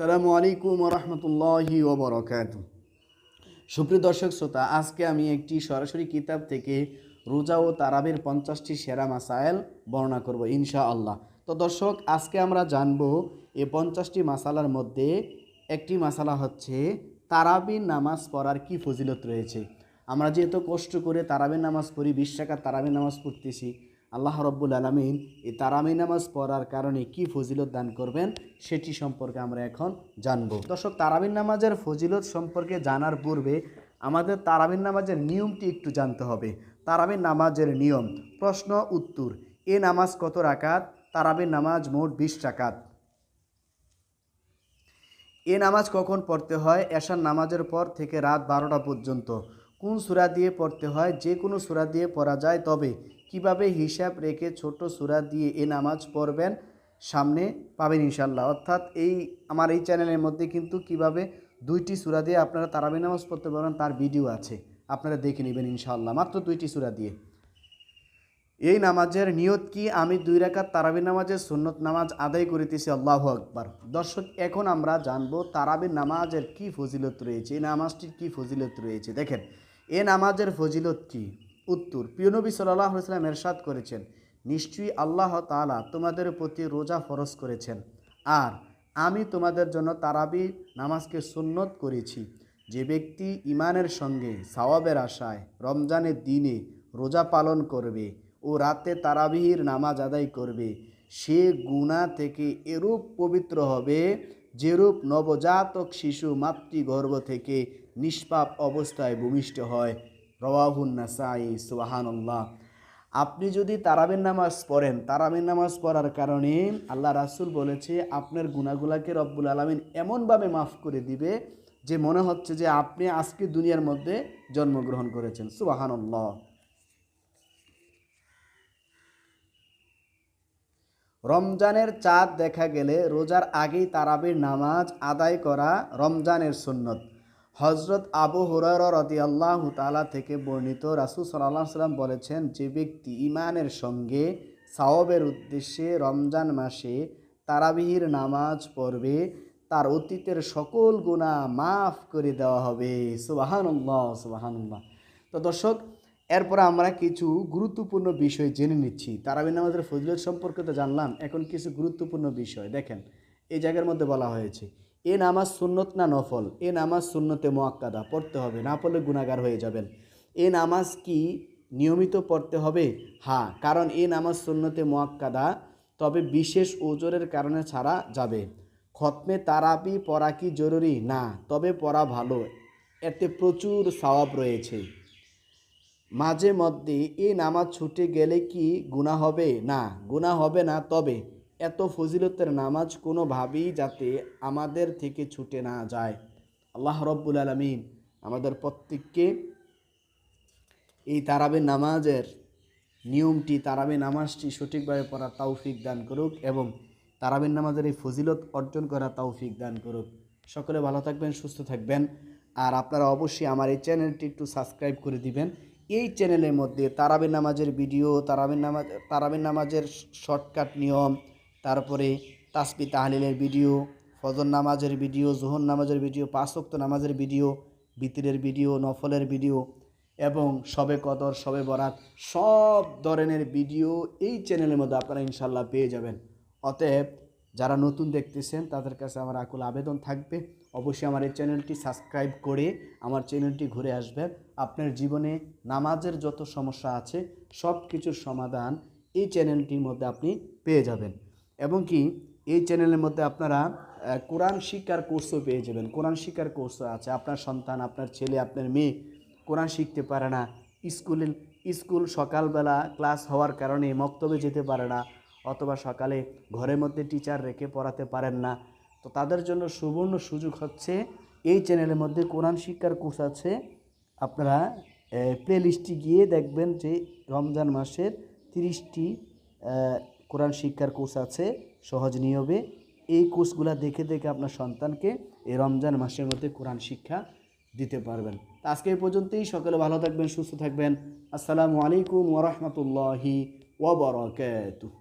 সালামু আলাইকুম রহমতুল্লাহি ওবরকাত সুপ্রিয় দর্শক শ্রোতা, আজকে আমি একটি সরাসরি কিতাব থেকে রোজা ও তারাবির পঞ্চাশটি সেরা মাসাইল বর্ণনা করব ইনশা আল্লাহ তো দর্শক, আজকে আমরা জানব এই পঞ্চাশটি মাসালার মধ্যে একটি মাসালা হচ্ছে তারাবির নামাজ পড়ার কি ফজিলত রয়েছে। আমরা যেহেতু কষ্ট করে তারাবির নামাজ পড়ি, বিশ টাকা তারাবির নামাজ পড়তেছি আল্লাহ রব্বুল আলমিন এই তারাবি নামাজ পড়ার কারণে কি ফজিলত দান করবেন সেটি সম্পর্কে আমরা এখন জানব। দর্শক তারাবিন নামাজের ফজিলত সম্পর্কে জানার পূর্বে আমাদের তারাবিন নামাজের নিয়মটি একটু জানতে হবে। তারাবিন নামাজের নিয়ম, প্রশ্ন, উত্তর। এ নামাজ কত রাকাত? তারাবিন নামাজ মোট বিশ রাকাত। এ নামাজ কখন পড়তে হয়? এশার নামাজের পর থেকে রাত বারোটা পর্যন্ত। কোন সূরা দিয়ে পড়তে হয়? যে কোনো সূরা দিয়ে পড়া যায়। তবে কীভাবে হিসাব রেখে ছোট সূরা দিয়ে এ নামাজ পড়বেন সামনে পাবেন ইনশাল্লাহ অর্থাৎ এই আমার এই চ্যানেলের মধ্যে কিন্তু কীভাবে দুইটি সূরা দিয়ে আপনারা তারাবি নামাজ পড়তে পারবেন তার ভিডিও আছে, আপনারা দেখে নেবেন ইনশাল্লাহ মাত্র দুইটি সূরা দিয়ে। এই নামাজের নিয়ত কি? আমি দুই রাকাত তারাবি নামাজের সুন্নত নামাজ আদায় করিতেছি, আল্লাহ আকবার। দর্শক, এখন আমরা জানব তারাবির নামাজের কি ফজিলত রয়েছে, এই নামাজটির কি ফজিলত রয়েছে। দেখেন, এ নামাজের ফজিলত কি? উত্তর। প্রিয়নবী সাল্লাহ সাল্লাম এরশাদ করেছেন, নিশ্চয়ই আল্লাহ তাআলা তোমাদের প্রতি রোজা ফরজ করেছেন। আর আমি তোমাদের জন্য তারাবি নামাজকে সুন্নত করেছি। যে ব্যক্তি ইমানের সঙ্গে সওয়াবের আশায় রমজানের দিনে রোজা পালন করবে ও রাতে তারাবিহির নামাজ আদায় করবে, সে গুণা থেকে এরূপ পবিত্র হবে যেরূপ নবজাতক শিশু মাতৃগর্ভ থেকে নিষ্পাপ অবস্থায় ভূমিষ্ঠ হয়। রওয়াহুন নাসাই, সুবাহানুল্লাহ। আপনি যদি তারাবির নামাজ পড়েন, তারাবির নামাজ পড়ার কারণে আল্লাহ রাসুল বলেছে, আপনার গুণাগুলাকে রব্বুল আলমিন এমনভাবে মাফ করে দিবে যে মনে হচ্ছে যে আপনি আজকে দুনিয়ার মধ্যে জন্মগ্রহণ করেছেন। সুবাহানুল্লাহ। রমজানের চাঁদ দেখা গেলে রোজার আগেই তারাবির নামাজ আদায় করা রমজানের সুন্নত। হজরত আবু হুরার রদি আল্লাহ তালা থেকে বর্ণিত রাসুল সাল্লাহ সাল্লাম বলেছেন, যে ব্যক্তি ইমানের সঙ্গে সাওবের উদ্দেশ্যে রমজান মাসে তারাবিহির নামাজ পড়বে, তার অতীতের সকল গুণা মাফ করে দেওয়া হবে। সুবাহানুল্লাহ সুবাহানুল্লাহ। তো দর্শক, এরপর আমরা কিছু গুরুত্বপূর্ণ বিষয় জেনে নিচ্ছি। তারাবি নামাজের ফজিলত সম্পর্কে তো জানলাম, এখন কিছু গুরুত্বপূর্ণ বিষয়। দেখেন, এই জায়গার মধ্যে বলা হয়েছে এ নামাজ সুন্নত না নফল? এ নামাজ সুন্নতে মোয়াক্কাদা পড়তে হবে, না পড়লে গুণাগার হয়ে যাবেন। এ নামাজ কি নিয়মিত পড়তে হবে? হ্যাঁ কারণ এ নামাজ সুন্নতে মোয়াক্কাদা তবে বিশেষ ওজোরের কারণে ছাড়া যাবে। খতমে তারাপি পড়া কি জরুরি? না, তবে পড়া ভালো। এতে প্রচুর সওয়াব রয়েছে। মাঝে মধ্যে এই নামাজ ছুটে গেলে কি গুণা হবে? না গুণা হবে না, তবে এত ফজিলতের নামাজ কোনোভাবেই যাতে আমাদের থেকে ছুটে না যায়। আল্লাহ রব্বুল আলমিন আমাদের প্রত্যেককে এই তারাবে নামাজের নিয়মটি, তারাবে নামাজটি সঠিকভাবে পড়ার তৌফিক দান করুক এবং তারাবির নামাজের এই ফজিলত অর্জন করা তৌফিক দান করুক। সকলে ভালো থাকবেন, সুস্থ থাকবেন। আর আপনারা অবশ্যই আমার এই চ্যানেলটি একটু সাবস্ক্রাইব করে দিবেন। এই চ্যানেলের মধ্যে তারাবির নামাজের ভিডিও তারাবির নামাজ তারাবির নামাজের শর্টকাট নিয়ম তারপরে তাসবি তাহলিলের ভিডিও, ফজর নামাজের ভিডিও, জোহর নামাজের ভিডিও পাঁচক্ত নামাজের ভিডিও, বিতিরের ভিডিও, নফলের ভিডিও এবং সবে কদর, সবে বরাত সব ধরনের ভিডিও এই চ্যানেলের মধ্যে আপনারা ইনশাল্লাহ পেয়ে যাবেন। অতএব যারা নতুন দেখতেছেন, তাদের কাছে আমার আকুল আবেদন থাকবে। অবশ্যই আমার এই চ্যানেলটি সাবস্ক্রাইব করে আমার চ্যানেলটি ঘুরে আসবেন। আপনার জীবনে নামাজের যত সমস্যা আছে সব কিছুর সমাধান এই চ্যানেলটির মধ্যে আপনি পেয়ে যাবেন। এবং কি এই চ্যানেলের মধ্যে আপনারা কোরআন শিক্ষার কোর্সও পেয়ে যাবেন। কোরআন শিক্ষার কোর্সও আছে। আপনার সন্তান, আপনার ছেলে, আপনার মেয়ে কোরআন শিখতে পারে না। স্কুলে, স্কুল সকালবেলা ক্লাস হওয়ার কারণে মক্তবে যেতে পারে না অথবা সকালে ঘরের মধ্যে টিচার রেখে পড়াতে পারেন না। তো তাদের জন্য সুবর্ণ সুযোগ হচ্ছে এই চ্যানেলের মধ্যে কোরআন শিক্ষার কোর্স আছে। আপনারা প্লেলিস্টে গিয়ে দেখবেন যে রমজান মাসের তিরিশটি কোরআন শিক্ষার কোর্স আছে, সহজ নিয়মে। এই কোর্সগুলো দেখে দেখে আপনার সন্তানকে এই রমজান মাসের মধ্যে কোরআন শিক্ষা দিতে পারবেন। আজকে এই পর্যন্তই, সকলে ভালো থাকবেন, সুস্থ থাকবেন। আসসালামু আলাইকুম ওরহমতুল্লাহি ওবরাকাতুহ